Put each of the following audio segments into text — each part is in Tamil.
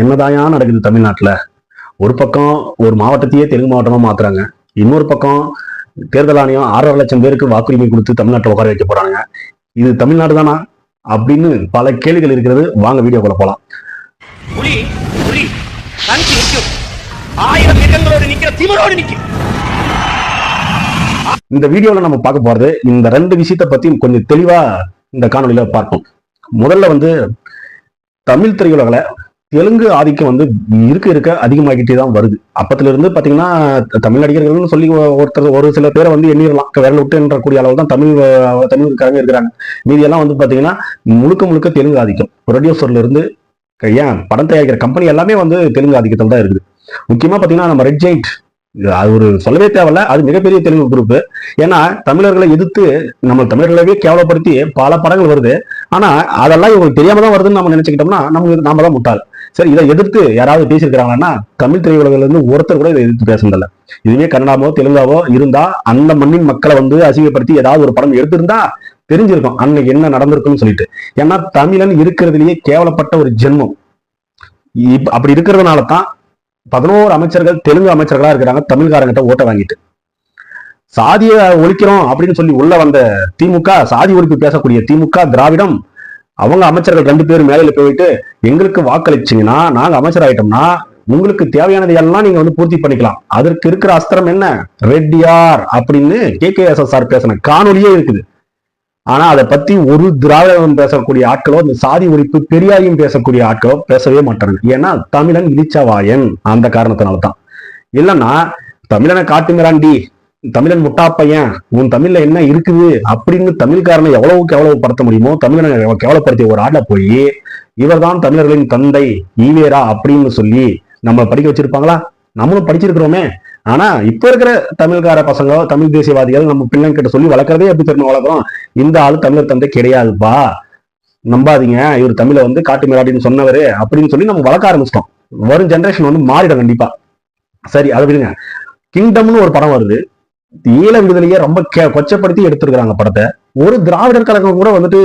என்னதாயா நடக்குது தமிழ்நாட்டுல? ஒரு பக்கம் ஒரு மாவட்டத்தையே தெலுங்கு மாவட்டமா மாத்துறாங்க. இன்னொரு பக்கம் தேர்தல் ஆணையம் ஆறரை லட்சம் பேருக்கு வாக்குரிமை கொடுத்து தமிழ்நாட்டில் உட்கார வைக்க போறாங்க இது தமிழ்நாடு தானா? அப்படின்னு பல கேள்விகள் இருக்கிறது. வாங்க வீடியோக்குள்ள போலாம். புலி புலி. தனிச்சு நிற்கும். ஆயிரம் மிருகங்களோடு நிக்கிற திமிரோடு நிக்கும். இந்த வீடியோல நம்ம பார்க்க போறது இந்த ரெண்டு விஷயத்தை பத்தி கொஞ்சம் தெளிவா இந்த காணொலியில பார்ப்போம். முதல்ல வந்து தமிழ் திரையுலகில் தெலுங்கு ஆதிக்கம் வந்து இருக்க இருக்க அதிகமாகிட்டே தான் வருது. அப்பத்துல இருந்து பாத்தீங்கன்னா தமிழ் நடிகர்கள்னு சொல்லி ஒருத்தர் ஒரு சில பேரை வந்து எண்ணிடலாம். விரல் விட்டு என்றக்கூடிய அளவு தான் தமிழ் தமிழ்காரங்க இருக்கிறாங்க. மீதியெல்லாம் வந்து பாத்தீங்கன்னா முழுக்க முழுக்க தெலுங்கு ஆதிக்கம். ப்ரொடியூசர்ல இருந்து ஏன் படம் தயாரிக்கிற கம்பெனி எல்லாமே வந்து தெலுங்கு ஆதிக்கத்தில் தான் இருக்குது. முக்கியமா பாத்தீங்கன்னா நம்ம ரெட் ஜெயிண்ட் அது ஒரு சொல்லவே தேவையில்ல. அது மிகப்பெரிய தெலுங்கு குரூப் ஏன்னா தமிழர்களை எதிர்த்து நம்ம தமிழர்களவே கேவலப்படுத்தி பல படங்கள் வருது. ஆனா அதெல்லாம் இவங்களுக்கு தெரியாம தான் வருதுன்னு நம்ம நினைச்சுக்கிட்டோம்னா நம்ம நாம தான் முட்டாள். சரி இதை எதிர்த்து யாராவது பேசியிருக்கிறாங்கன்னா தமிழ் திரையுலகில இருந்து ஒருத்தர் கூட இதை எதிர்த்து பேசுனதில்ல. இதுவே கன்னடாவோ தெலுங்காவோ இருந்தா அந்த மண்ணின் மக்களை வந்து அசிங்கப்படுத்தி ஏதாவது ஒரு படம் எடுத்திருந்தா தெரிஞ்சிருக்கும் அன்னைக்கு என்ன நடந்திருக்கும்னு சொல்லிட்டு. ஏன்னா தமிழன் இருக்கிறதுலயே கேவலப்பட்ட ஒரு ஜென்மம். அப்படி இருக்கிறதுனால தான் பதினோரு அமைச்சர்கள் தெலுங்கு அமைச்சர்களா இருக்கிறாங்க தமிழ்காரங்கிட்ட ஓட்ட வாங்கிட்டு. சாதியை ஒழிக்கிறோம் அப்படின்னு சொல்லி உள்ள வந்த திமுக சாதி ஒழிப்பு பேசக்கூடிய திமுக திராவிடம் அவங்க அமைச்சர்கள் ரெண்டு பேரும் மேலையில போயிட்டு எங்களுக்கு வாக்களிச்சீங்கன்னா நாங்க அமைச்சர் ஆயிட்டோம்னா உங்களுக்கு தேவையானது எல்லாம் நீங்க வந்து பூர்த்தி பண்ணிக்கலாம். அதற்கு இருக்கிற அஸ்திரம் என்ன? ரெட்டியார் அப்படின்னு K K S S sir பேசின காணொலியே இருக்குது. ஆனா அதை பத்தி ஒரு திராவிடம் பேசக்கூடிய ஆட்களோ இந்த சாதி ஒழிப்பு பெரியாரையும் பேசக்கூடிய ஆட்களோ பேசவே மாட்டாங்க. ஏன்னா தமிழன் இழிச்சவாயன் அந்த காரணத்தினால தான் இல்லைன்னா தமிழனை காட்டுங்கிறாண்டி. தமிழன் முட்டா பையன் உன் தமிழ்ல என்ன இருக்குது அப்படின்னு தமிழ்காரனை எவ்வளவுக்கு எவ்வளவு படுத்த முடியுமோ தமிழனை கேவலப்படுத்திய ஒரு ஆள்ல போய் இவர்தான் தமிழர்களின் தந்தை ஈவேரா அப்படின்னு சொல்லி நம்ம படிக்க வச்சிருப்பாங்களா? நம்மளும் படிச்சிருக்கிறோமே. ஆனா இப்ப இருக்கிற தமிழ்கார பசங்க தமிழ் தேசியவாதிகள் நம்ம பிள்ளைங்க கிட்ட சொல்லி வளர்க்கறதே எப்படி தெரியுமா வளர்க்குறோம்? இந்த ஆள் தமிழர் தந்தை கிடையாதுப்பா. நம்பாதீங்க இவர் தமிழை வந்து காட்டு மிராடின்னு சொன்னவரு அப்படின்னு சொல்லி நம்ம வளர்க்க ஆரம்பிச்சிட்டோம். வரும் ஜென்ரேஷன் வந்து மாறிடும் கண்டிப்பா. சரி அதை விடுங்க. கிங்டம்னு ஒரு படம் வருது. ஈழ விடுதலையே ரொம்ப கே கொச்சப்படுத்தி எடுத்திருக்கிறாங்க படத்தை. ஒரு திராவிடர் கழகம் கூட வந்துட்டு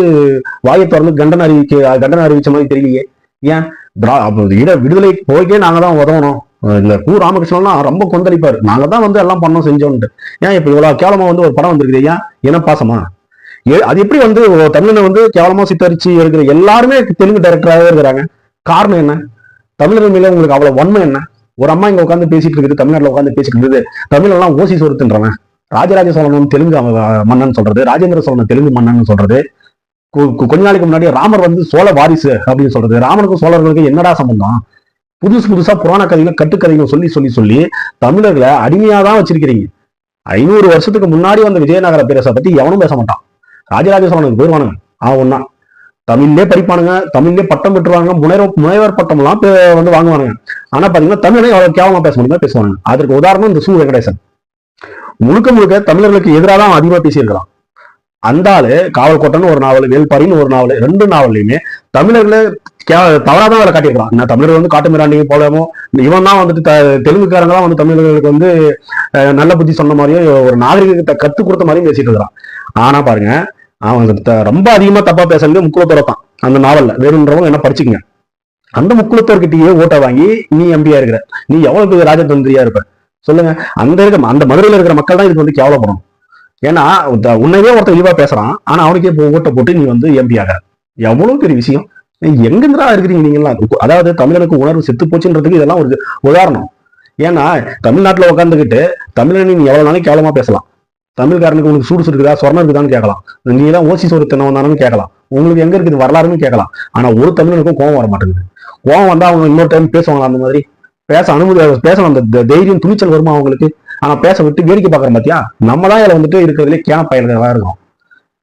வாயை திறந்து கண்டன அறிவிக்க கண்டன அறிவிச்ச மாதிரி தெரியலையே. ஏன்? திரா ஈழ விடுதலை போய்க்கே நாங்க தான் உதவணும். இந்த கு ராமகிருஷ்ணன்லாம் ரொம்ப கொந்தளிப்பாரு. நாங்க தான் வந்து எல்லாம் பண்ணோம் செஞ்சோம்ட்டு ஏன் இப்ப இவ்வளவு கேவலமா வந்து ஒரு படம் வந்திருக்குது? ஏன்? என்ன பாசமா ஏ- அது எப்படி வந்து தமிழனை வந்து கேவலமா சித்தரிச்சு இருக்கிற எல்லாருமே தெலுங்கு டைரக்டராகவே இருக்கிறாங்க. காரணம் என்ன? தமிழர் மேல உங்களுக்கு அவ்வளவு வன்மை என்ன? ஒரு அம்மா இங்க உட்காந்து பேசிட்டு இருக்குது தமிழ்நாட்டில் உட்காந்து பேசிட்டு இருக்குது. தமிழ் எல்லாம் ஓசி சொருத்துன்றவன். ராஜராஜ சோழனும் தெலுங்கு மன்னன் சொல்றது. ராஜேந்திர சோழன் தெலுங்கு மன்னன் சொல்றது. கு- கு- கொஞ்ச நாளைக்கு முன்னாடி ராமர் வந்து சோழ வாரிசு அப்படின்னு சொல்றது. ராமனுக்கும் சோழர்களுக்கும் என்னடா சம்பந்தம்? புதுசு புதுசா புராண கதைகள் கட்டுக்கதைகள் சொல்லி சொல்லி சொல்லி தமிழர்களை அடிமையா தான் வச்சிருக்கிறீங்க. ஐநூறு வருஷத்துக்கு முன்னாடி வந்த விஜயநகர பேரரசை பத்தி எவனும் பேச மாட்டான். ராஜராஜ சோழனுக்கு போயிருவானுங்க ஆ ஒன்னா தமிழ்லே படிப்பானுங்க தமிழ்லே பட்டம் பெற்றுவாங்க முனைவர் முனைவர் பட்டம் எல்லாம் வந்து வாங்குவாங்க ஆனா பாத்தீங்கன்னா தமிழனை எவ்வளவு கேவலமா பேச முடியுமா பேசுவாங்க அதற்கு உதாரணம் இந்த சு வெங்கடேசன் முழுக்க முழுக்க தமிழர்களுக்கு எதிராக தான் அதிகமா பேசியிருக்கிறான். அந்த ஆளு காவல் ஒரு நாவல் வேல்பாரின்னு ஒரு நாவல் ரெண்டு நாவல்லையுமே தமிழர்களை கே- தவறாதான் வேலை காட்டியிருக்கான் நான் தமிழர் வந்து காட்டு மிராண்டிங்க போலமோ இவன் தான் வந்துட்டு த- தெலுங்குக்காரங்க தான் வந்து தமிழர்களுக்கு வந்து நல்ல புத்தி சொன்ன மாதிரியும் ஒரு நாகரிகத்தை கத்து கொடுத்த மாதிரியும் பேசிட்டு இருக்கிறான். ஆனா பாருங்க அவன் த- ரொம்ப அதிகமா தப்பா பேசுறது முக்குளத்தோட தான். அந்த நாவல்ல. வேணுன்றவங்க என்ன படிச்சுக்கங்க. அந்த முக்குளத்தோர்கிட்டயே ஓட்டை வாங்கி நீ எம்பியா இருக்கிற. நீ எவ்வளவு பெரிய ராஜதந்திரியா இருப்ப? சொல்லுங்க. அந்த இருக்க அந்த மதுரையில இருக்கிற மக்கள் தான் இதுக்கு வந்து கேவலப்படும் ஏன்னா த- உன்னையே ஒருத்தன் இழிவா பேசுறான். ஆனா அவனுக்கே இப்போ ஓட்டை போட்டு நீ வந்து எம்பி ஆகிற எவ்வளவு பெரிய விஷயம். எங்கிருந்தா இருக்கிறீங்க நீங்களாம் அதாவது தமிழனுக்கு உணர்வு செத்து போச்சுன்றதுக்கு இதெல்லாம் ஒரு உதாரணம். ஏன்னா தமிழ்நாட்டில் உட்காந்துக்கிட்டு தமிழனை நீ எவ்வளவு நாளைக்கு கேவலமா பேசலாம்? தமிழ்காரனுக்கு உங்களுக்கு சூடு இருக்குதா சொர்ணம் இருக்குதான்னு கேட்கலாம். நீ எல்லாம் ஓசி சோறு தினம் கேட்கலாம். உங்களுக்கு எங்க இருக்குது? வரலாறுன்னு கேட்கலாம். ஆனா ஒரு தமிழனுக்கும் கோவம் வர மாட்டேங்குது கோவம் வந்தா அவங்க இன்னொரு டைம் பேசுவாங்களா அந்த மாதிரி? பேச அனுமதி பேசணும் அந்த த- தைரியம் துணிச்சல் வருமா அவங்களுக்கு? ஆனா பேச விட்டு வேடிக்கை பார்க்கற பாத்தியா? நம்ம தான் இதுல வந்துட்டு இருக்கிறதுலே கேன பயல்களா இருக்கும்.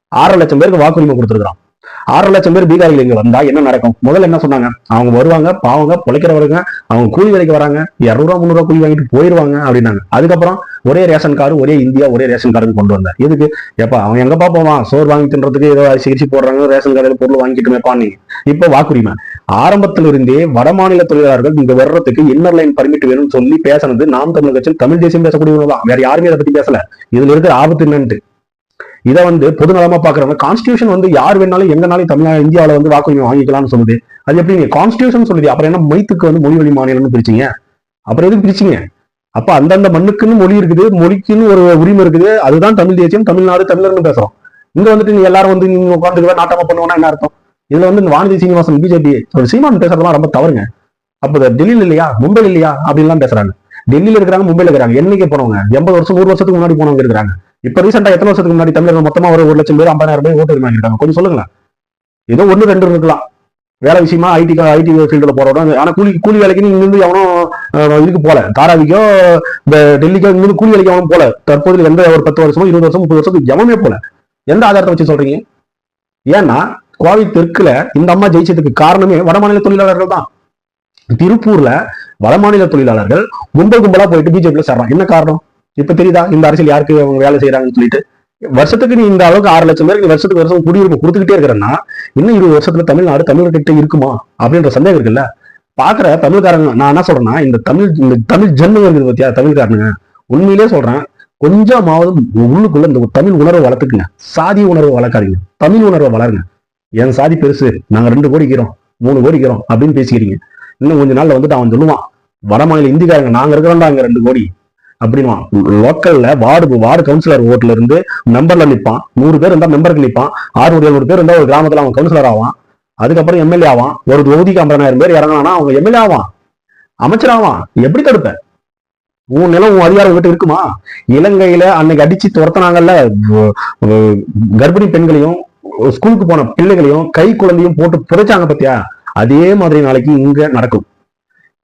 ஆறரை லட்சம் பேருக்கு வாக்குரிமை கொடுத்துருக்கான் ஆறு லட்சம் பேர் பீகாரிகள் இங்க வந்தா என்ன நடக்கும்? முதல்ல என்ன சொன்னாங்க? அவங்க வருவாங்க பாவங்க பிழைக்கிறவருங்க அவங்க கூலி வேலைக்கு வராங்க இரநூறுவா முந்நூறுவா கூலி வாங்கிட்டு போயிருவாங்க அப்படின்னாங்க. அதுக்கப்புறம் ஒரே ரேஷன் கார்டு ஒரே இந்தியா ஒரே ரேஷன் கார்டுன்னு கொண்டு வந்தார். எதுக்கு? எப்ப அவன் எங்கப்பா போவான் சோறு வாங்கி தின்றதுக்கு ஏதோ சிகிச்சை போடுறாங்க ரேஷன் கார்டில் பொருள் வாங்கிட்டு நீ. இப்ப வாக்குரிமை. ஆரம்பத்துல இருந்தே வட மாநில தொழிலாளர்கள் இங்க வர்றதுக்கு இன்னர் லைன் பர்மிட் வேணும்னு சொல்லி பேசுனது நாம் தமிழ் கட்சியில் தமிழ் தேசியம் பேசக்கூடியவங்க தான். வேற யாருமே அதை பத்தி பேசல. இதுல இருக்கிற ஆபத்து என்னன்ட்டு. இதை வந்து பொதுநலமா பாக்குறவங்க கான்ஸ்டியூஷன் வந்து யார் வேணாலும் எங்கனாலும் தமிழ் இந்தியாவில வந்து வாக்குரிமை வாங்கிக்கலாம்னு சொல்லுது. அது எப்படி நீங்க கான்ஸ்டியூஷன் சொல்லுது? அப்புறம் என்ன மைத்துக்கு வந்து மொழி வழி மாநிலம்னு பிரிச்சிங்க? அப்புறம் எதுக்கு பிரிச்சீங்க? அப்ப அந்தந்த மண்ணுக்குன்னு மொழி இருக்குது மொழிக்குன்னு ஒரு உரிமை இருக்குது. அதுதான் தமிழ் தேசியம் தமிழ்நாடு தமிழர்னு பேசுறோம். இங்க வந்துட்டு நீங்க எல்லாரும் வந்து நீங்க உட்காந்துக்குவே நாட்டமா பண்ணுவோம்னா என்ன அர்த்தம்? இதுல வந்து வானதி சீனிவாசன் பிஜேபி சீமான் பேசுறதெல்லாம் ரொம்ப தவறுங்க. அப்ப டெல்லியில இல்லையா? மும்பை இல்லையா? அப்படின்லாம் பேசுறாங்க. டெல்லியில இருக்கிறாங்க மும்பைல இருக்கிறாங்க. என்னைக்கு போனவங்க எண்பது வருஷம் நூறு வருஷத்துக்கு முன்னாடி போனவங்க இருக்கிறாங்க. இப்ப ரீசெண்டா எத்தனை வருஷத்துக்கு முன்னாடி தமிழர்கள் மொத்தமா ஒரு ஒரு லட்சம் பேர் ஐம்பதாயிரம் பேர் ஓட்டு வாங்கியிருக்காங்க கொஞ்சம் சொல்லுங்களேன். ஏதோ ஒன்று ரெண்டு இருக்கலாம். வேலை விஷயமா ஐடி ஐடி ஃபீல்டில் போறோம் ஆனா கூலி கூலி வேலைக்கு நீங்க இருந்து எவனும் இதுக்கு போல. தாராவிக்கோ இந்த டெல்லிக்கோ இங்கிருந்து கூலி வேலைக்கு அவனும் போல. தற்போது எந்த ஒரு பத்து வருஷமோ இருபது வருஷம் முப்பது வருஷத்துக்கு எவனுமே போல. எந்த ஆதாரத்தை வச்சு சொல்றீங்க? ஏன்னா கோவை தெற்குல இந்த அம்மா ஜெயிச்சதுக்கு காரணமே வடமாநில தொழிலாளர்கள் தான். திருப்பூர்ல வடமாநில தொழிலாளர்கள் கும்பல் கும்பலா போயிட்டு பிஜேபியில சேர்றான் என்ன காரணம்? இப்ப தெரியுதா இந்த அரசியல் யாருக்கு அவங்க வேலை செய்யறாங்கன்னு சொல்லிட்டு? வருஷத்துக்கு நீ இந்த அளவுக்கு ஆறு லட்சம் பேருக்கு வருஷத்துக்கு வருஷம் குடியுரிமை கொடுத்துக்கிட்டே இருக்கிறன்னா இன்னும் இருபது வருஷத்துல தமிழ்நாடு தமிழர்கிட்ட இருக்குமா? அப்படின்ற சந்தேகம் இருக்குல்ல? பாக்குற தமிழ்காரங்க நான் என்ன சொல்றேன்னா இந்த தமிழ் இந்த தமிழ் ஜென்மம் இருக்குது பத்தியா தமிழ்காரனுங்க? உண்மையிலே சொல்றேன் கொஞ்சமாவது உள்ளுக்குள்ள இந்த தமிழ் உணர்வை வளர்த்துக்குங்க. சாதி உணர்வை வளர்க்காதீங்க. தமிழ் உணர்வை வளருங்க. என் சாதி பெருசு நாங்க ரெண்டு கோடிக்கிறோம் மூணு கோடிக்கிறோம் அப்படின்னு பேசிக்கிறீங்க. இன்னும் கொஞ்ச நாள்ல வந்துட்டு அவன் சொல்லுவான் வடமாநில இந்திக்காரங்க நாங்க இருக்கிறோம்டா அங்க ரெண்டு கோடி. அப்படின்வான் லோக்கல்ல வார்டு வார்டு கவுன்சிலர் ஓட்டுல இருந்து மெம்பர்ல நிற்பான் நூறு பேர் இருந்தா மெம்பருக்கு ஆறு ஒரு எழுநூறு பேர் இருந்தா ஒரு கிராமத்துல அவன் கவுன்சிலர் ஆவான். அதுக்கப்புறம் எம்எல்ஏ ஆவான். ஒரு தொகுதிக்கு ஐம்பதாயிரம் பேர் இறங்கினா அவங்க எம்எல்ஏ ஆவான். அமைச்சர் ஆவான். எப்படி தடுப்ப? உன் நிலம் உன் அதிகாரம் வீட்டு இருக்குமா? இலங்கையில அன்னைக்கு அடிச்சு துரத்தினாங்கல்ல கர்ப்பிணி பெண்களையும் ஸ்கூலுக்கு போன பிள்ளைகளையும் கை குழந்தையும் போட்டு புதைச்சாங்க பத்தியா? அதே மாதிரி நாளைக்கு இங்க நடக்கும்.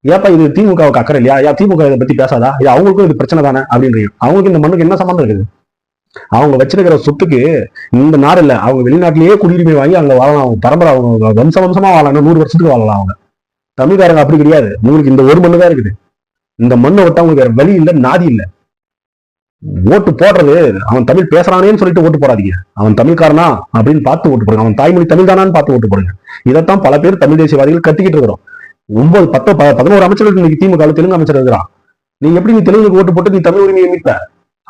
ஏப்பா இது திமுகவுக்கு அக்கறை இல்லையா யா திமுக இதை பத்தி பேசாதா? இது அவங்களுக்கும் இது பிரச்சனை தானே அப்படின்றீங்க. அவங்களுக்கு இந்த மண்ணுக்கு என்ன சம்மந்தம் இருக்குது? அவங்க வச்சிருக்கிற சொத்துக்கு இந்த நாடு இல்ல. அவங்க வெளிநாட்டிலேயே குடியுரிமை வாங்கி அங்க வாழலாம். அவங்க பரம்பரை அவங்க வம்ச வம்சமா வாழணும் நூறு வருஷத்துக்கு வாழலாம் அவங்க. தமிழ்காரங்க அப்படி கிடையாது. உங்களுக்கு இந்த ஒரு மண்ணு தான் இருக்குது. இந்த மண்ணை விட்டா உங்களுக்கு வேற வழி இல்லை நாதி இல்லை. ஓட்டு போடுறது அவன் தமிழ் பேசுறானேன்னு சொல்லிட்டு ஓட்டு போடாதீங்க. அவன் தமிழ்காரனா அப்படின்னு பார்த்து ஓட்டு போடுங்க. அவன் தாய்மொழி தமிழ் தானான்னு பார்த்து ஓட்டு போடுங்க. இதைத்தான் பல பேர் தமிழ் தேசியவாதிகள் கத்திக்கிட்டு இருக்கிறோம். ஒன்பது பத்து பதினோரு அமைச்சர்கள் இன்னைக்கு திமுக தெலுங்கு அமைச்சர் இருக்கிறான். நீ எப்படி நீ தெலுங்குக்கு ஓட்டு போட்டு நீ தமிழ் உரிமையை மீட்ப?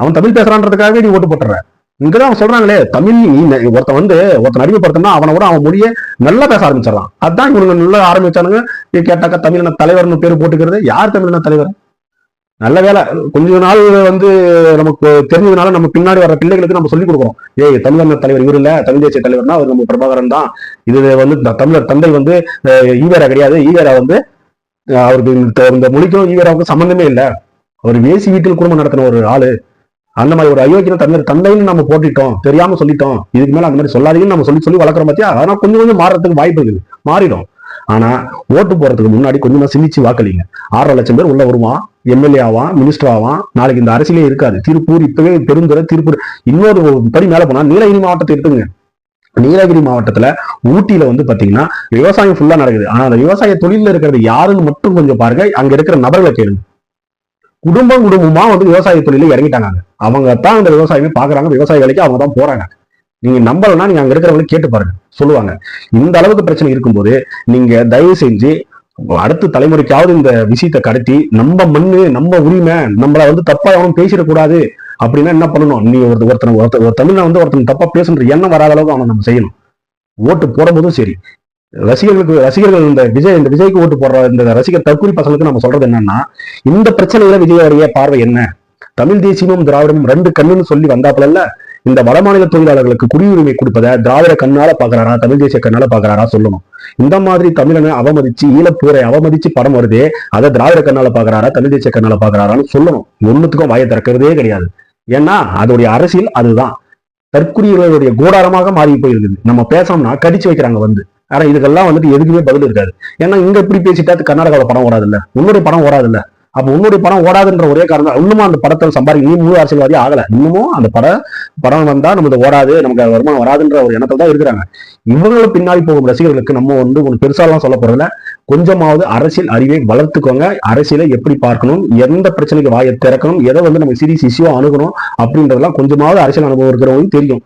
அவன் தமிழ் பேசுறான்றதுக்காக நீ ஓட்டு போட்டுற. இங்கதான் அவன் சொல்றாங்களே தமிழ் நீ ஒருத்தன் வந்து ஒருத்தன் அடிமைப்படுத்தினா அவனை விட அவன் மொழியை நல்லா பேச ஆரம்பிச்சிடறான். அதான் இவங்க நல்லா ஆரம்பிச்சானுங்க. நீ கேட்டாக்கா தமிழின தலைவர்னு பேர் போட்டுக்கிறது. யார் தமிழன தலைவர்? நல்ல வேலை. கொஞ்ச நாள் வந்து நமக்கு தெரிஞ்சதுனால நம்ம பின்னாடி வர பிள்ளைகளுக்கு நம்ம சொல்லிக் கொடுக்குறோம் ஏய் தமிழர் தலைவர் இவர் இல்ல தமிழ் தேசிய தலைவர்னா அவர் நம்ம பிரபாகரன் தான். இது வந்து த- தமிழர் தந்தை வந்து ஈவேரா கிடையாது. ஈவேரா வந்து அவருக்கு இந்த மொழிக்கும் ஈவேராவுக்கும் சம்பந்தமே இல்லை. அவர் வேசி வீட்டில் குடும்பம் நடத்தின ஒரு ஆளு. அந்த மாதிரி ஒரு அயோக்கியம் தமிழர் தந்தைன்னு நம்ம போட்டுட்டோம். தெரியாம சொல்லிட்டோம். இதுக்கு மேல அந்த மாதிரி சொல்லாதீங்கன்னு நம்ம சொல்லி சொல்லி வளர்க்குறோம் பார்த்தியா அதனால கொஞ்சம் கொஞ்சம் மாறுறதுக்கு வாய்ப்பு இருக்குது. மாறிடும். ஆனா ஓட்டு போறதுக்கு முன்னாடி கொஞ்சமா சிந்திச்சு வாக்களிங்க. ஆறரை லட்சம் பேர் உள்ள வருவான் எம்எல்ஏ ஆவான் மினிஸ்டர் ஆவான் நாளைக்கு இந்த அரசியலே இருக்காது. திருப்பூர் இப்பவே பெருந்துறை திருப்பூர். இன்னொரு படி மேல போனா நீலகிரி மாவட்டத்தை எடுத்துங்க நீலகிரி மாவட்டத்துல ஊட்டியில வந்து பாத்தீங்கன்னா விவசாயம் ஃபுல்லா நடக்குது. ஆனா அந்த விவசாய தொழில இருக்கிறது யாருன்னு மட்டும் கொஞ்சம் பாருங்க. அங்க இருக்கிற நபர்களை கேளுங்க. குடும்பம் குடும்பமா வந்து விவசாய தொழில இறங்கிட்டாங்க அவங்க தான் அந்த விவசாயமே பாக்குறாங்க. விவசாய வேலைக்கு அவங்க தான் போறாங்க. நீங்க நம்பலன்னா நீங்க அங்க இருக்கிறவங்களை கேட்டு பாருங்க. சொல்லுவாங்க. இந்த அளவுக்கு பிரச்சனை இருக்கும்போது நீங்க தயவு செஞ்சு அடுத்த தலைமுறைக்காவது இந்த விஷயத்தை கடத்தி நம்ம மண்ணு நம்ம உரிமை நம்மள வந்து தப்பா எவனும் பேசிடக்கூடாது அப்படின்னா என்ன பண்ணணும்? நீ ஒரு ஒருத்தன் ஒருத்தன் ஒரு தமிழ்ல வந்து ஒருத்தன் தப்பா பேசுன்ற எண்ணம் வராத அளவுக்கு அவனை நம்ம செய்யணும். ஓட்டு போடும்போதும் சரி. ரசிகர்களுக்கு ரசிகர்கள் இந்த விஜய் இந்த விஜய்க்கு ஓட்டு போடுற இந்த ரசிகர் தற்கொலை பசங்களுக்கு நம்ம சொல்றது என்னன்னா இந்த பிரச்சனையில விஜயோடைய பார்வை என்ன? தமிழ் தேசியமும் திராவிடமும் ரெண்டு கண்ணுன்னு சொல்லி வந்தாப்புல இந்த வடமாநில தொழிலாளர்களுக்கு குடியுரிமை கொடுப்பதை திராவிட கண்ணால பாக்குறாரா தமிழ் தேசிய கண்ணால பாக்குறாரா சொல்லணும். இந்த மாதிரி தமிழனை அவமதிச்சு ஈழப்பூரை அவமதிச்சு படம் வருதே அதை திராவிட கண்ணால பாக்குறாரா தமிழ் தேசிய கண்ணால பாக்குறாரான்னு சொல்லணும். ஒண்ணுத்துக்கும் வாயை திறக்கிறதே கிடையாது. ஏன்னா அதோடைய அரசியல் அதுதான். தற்குறியர்களுடைய கூடாரமாக மாறி போயிருக்குது நம்ம பேசணும்னா கடிச்சு வைக்கிறாங்க வந்து. ஆனா இதுக்கெல்லாம் வந்துட்டு எதுக்குமே பதில் இருக்காது. ஏன்னா இங்க இப்படி பேசிட்டா அது கர்நாடகாவில் படம் ஓடாதுல்ல? உன்னுடைய படம் ஓடாதுல்ல? அப்ப உன்னுடைய படம் ஓடாதுன்ற ஒரே காரணம் இன்னுமும் அந்த படத்தை சம்பாதிக்க நீ முழு அரசியல்வாதி ஆகல. இன்னமும் அந்த பட படம் வந்தா நமக்கு ஓடாது நமக்கு வருமானம் வராதுன்ற ஒரு எண்ணத்துல தான் இருக்கிறாங்க. இவங்களும் பின்னாடி போகும் ரசிகர்களுக்கு நம்ம வந்து ஒன்று பெருசாலாம் சொல்ல போறதுல கொஞ்சமாவது அரசியல் அறிவை வளர்த்துக்கோங்க. அரசியலை எப்படி பார்க்கணும் எந்த பிரச்சனைக்கு வாயை திறக்கணும் எதை வந்து நம்ம சீரியஸ் சிசியோ அணுகணும் அப்படின்றதெல்லாம் கொஞ்சமாவது அரசியல் அனுபவம் இருக்கிறவங்களுக்கு தெரியும்.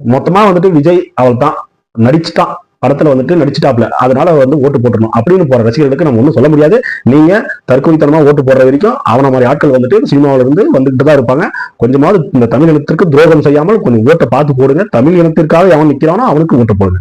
மொத்தமா வந்துட்டு விஜய் அவள் தான் நடிச்சுட்டான். படத்துல வந்துட்டு நடிச்சுட்டாப்ல. அதனால வந்து ஓட்டு போட்டுடணும். அப்படின்னு போற ரசிகர்களுக்கு நம்ம ஒன்றும் சொல்ல முடியாது. நீங்க தற்கொலைத்தனமா ஓட்டு போடுற வரைக்கும் அவன மாதிரி ஆட்கள் வந்துட்டு சினிமாவில இருந்து வந்துட்டு தான் இருப்பாங்க. கொஞ்சமாவது இந்த தமிழ் இனத்திற்கு துரோகம் செய்யாமல் கொஞ்சம் ஓட்டை பார்த்து போடுங்க. தமிழ் இனத்திற்காக எவன் நிக்கிறானோ அவனுக்கு ஓட்டு போடுங்க.